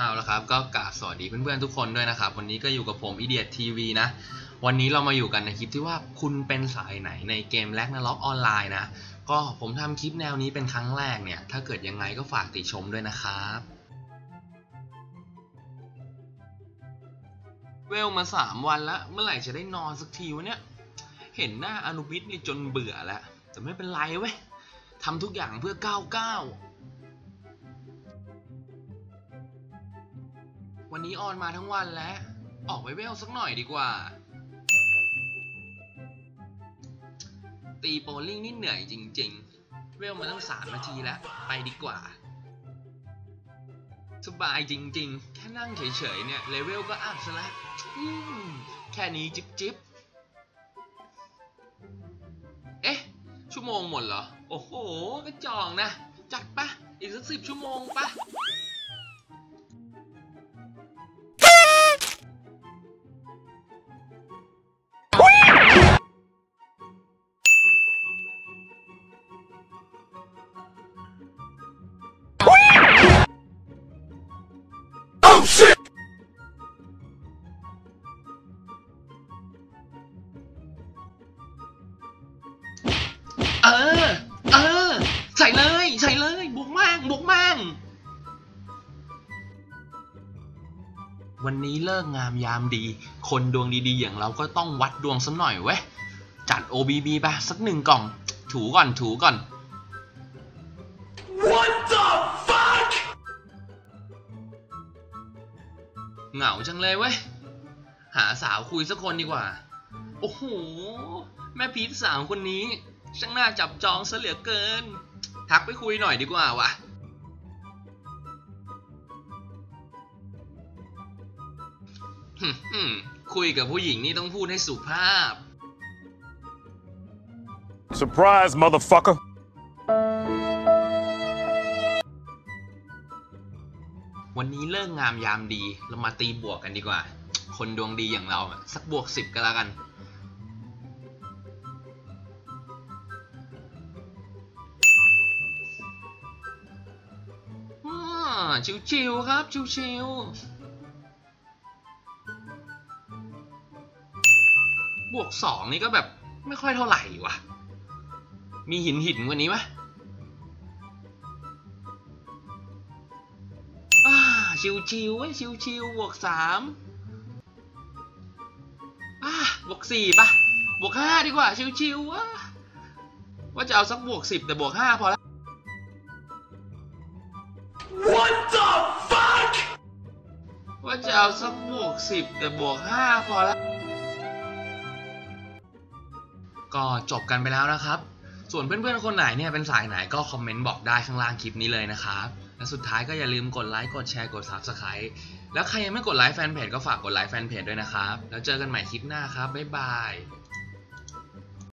เอาละครับก็กราบสวัสดีเพื่อนๆทุกคนด้วยนะครับวันนี้ก็อยู่กับผม Idiot TV นะ วันนี้เรามาอยู่กันในคลิปที่ว่าคุณเป็นสายไหนในเกมแลกนาล็อกออนไลน์นะ ก็ผมทำคลิปแนวนี้เป็นครั้งแรกเนี่ย ถ้าเกิดยังไงก็ฝากติชมด้วยนะครับเวลมาสามวันแล้วเมื่อไหร่จะได้นอนสักทีวะเนี่ย เห็นหน้าอนุวิทนี่จนเบื่อแล้ว แต่ไม่เป็นไรเว้ยทำทุกอย่างเพื่อก้าวก้าว วันนี้ออนมาทั้งวันแล้ว ออกไปเวลสักหน่อยดีกว่า ตีโปลลิ่งนี่เหนื่อยจริง ๆ เวลมาตั้งสามนาทีแล้ว ไปดีกว่า สบายจริง ๆ แค่นั่งเฉย ๆ เนี่ย เลเวลก็อัพซะแล้วแค่นี้จิบจิบเอ๊ะ ชั่วโมงหมดเหรอ โอ้โหกระจองนะ จัดปะอีกสักสิบชั่วโมงปะ เออเออใส่เลยใส่เลยบวกมั่งบวกมั่งวันนี้เลิกงามยามดี คนดวงดีๆ อย่างเราก็ต้องวัดดวงสักหน่อยเว้ย จัด OBB ไปสักหนึ่งกล่อง ถูก่อน ถูก่อน เหงาจังเลยเว้ย หาสาวคุยสักคนดีกว่า โอ้โห แม่พีทสาวคนนี้ ช่างน่าจับจองซะเหลือเกิน ทักไปคุยหน่อยดีกว่าว่ะหึ่มคุยกับผู้หญิงนี่ต้องพูดให้สุภาพ Surprise, motherfucker. วันนี้เลิกงามยามดีเรามาตีบวกกันดีกว่า คนดวงดีอย่างเราสักบวกสิบก็แล้วกัน ชิวๆครับ ชิวๆบวกสองนี่ก็แบบไม่ค่อยเท่าไหร่ว่ะมีหินหินกว่านี้ไหม ชิวๆเว้ยชิวๆบวกสามอ่าบวกสี่ปะบวกห้าดีกว่าชิวๆวะว่าจะเอาสักบวกสิบแต่บวกห้าพอละ What the fuck? ว่าจะเอาสักบวกสิบแต่บวกห้าพอละก็จบกันไปแล้วนะครับ ส่วนเพื่อนๆคนไหนเนี่ยเป็นสายไหนก็คอมเมนต์บอกได้ข้างล่างคลิปนี้เลยนะครับ และสุดท้ายก็อย่าลืมกดไลค์กดแชร์กด Subscribe แล้วใครยังไม่กดไลค์แฟนเพจก็ฝากกดไลค์แฟนเพจด้วยนะครับ แล้วเจอกันใหม่คลิปหน้าครับบ๊ายบาย